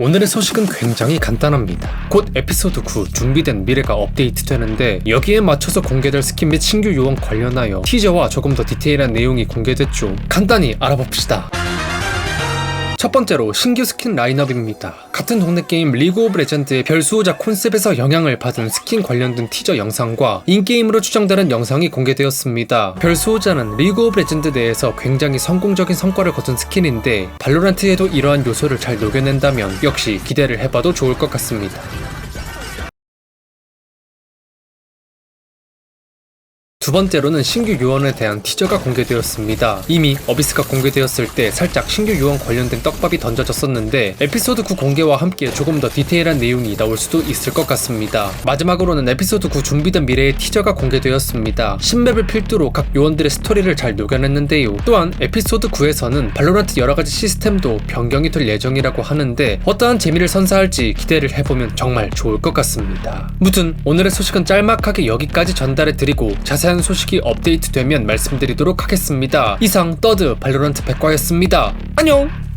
오늘의 소식은 굉장히 간단합니다. 곧 에피소드 9 준비된 미래가 업데이트 되는데 여기에 맞춰서 공개될 스킨 및 신규 요원 관련하여 티저와 조금 더 디테일한 내용이 공개됐죠. 간단히 알아봅시다. 첫 번째로 신규 스킨 라인업입니다. 같은 동네 게임 리그 오브 레전드의 별수호자 콘셉트에서 영향을 받은 스킨 관련된 티저 영상과 인게임으로 추정되는 영상이 공개되었습니다. 별수호자는 리그 오브 레전드 내에서 굉장히 성공적인 성과를 거둔 스킨인데 발로란트에도 이러한 요소를 잘 녹여낸다면 역시 기대를 해봐도 좋을 것 같습니다. 두 번째로는 신규 요원에 대한 티저가 공개되었습니다. 이미 어비스가 공개되었을 때 살짝 신규 요원 관련된 떡밥이 던져졌었는데 에피소드 9 공개와 함께 조금 더 디테일한 내용이 나올 수도 있을 것 같습니다. 마지막으로는 에피소드 9 준비된 미래의 티저가 공개되었습니다. 신맵을 필두로 각 요원들의 스토리를 잘 녹여냈는데요. 또한 에피소드 9에서는 발로란트 여러가지 시스템도 변경이 될 예정이라고 하는데 어떠한 재미를 선사할지 기대를 해보면 정말 좋을 것 같습니다. 무튼 오늘의 소식은 짤막하게 여기까지 전달해 드리고 자세한 소식이 업데이트 되면 말씀드리도록 하겠습니다. 이상 떠드 발로란트 백과였습니다. 안녕!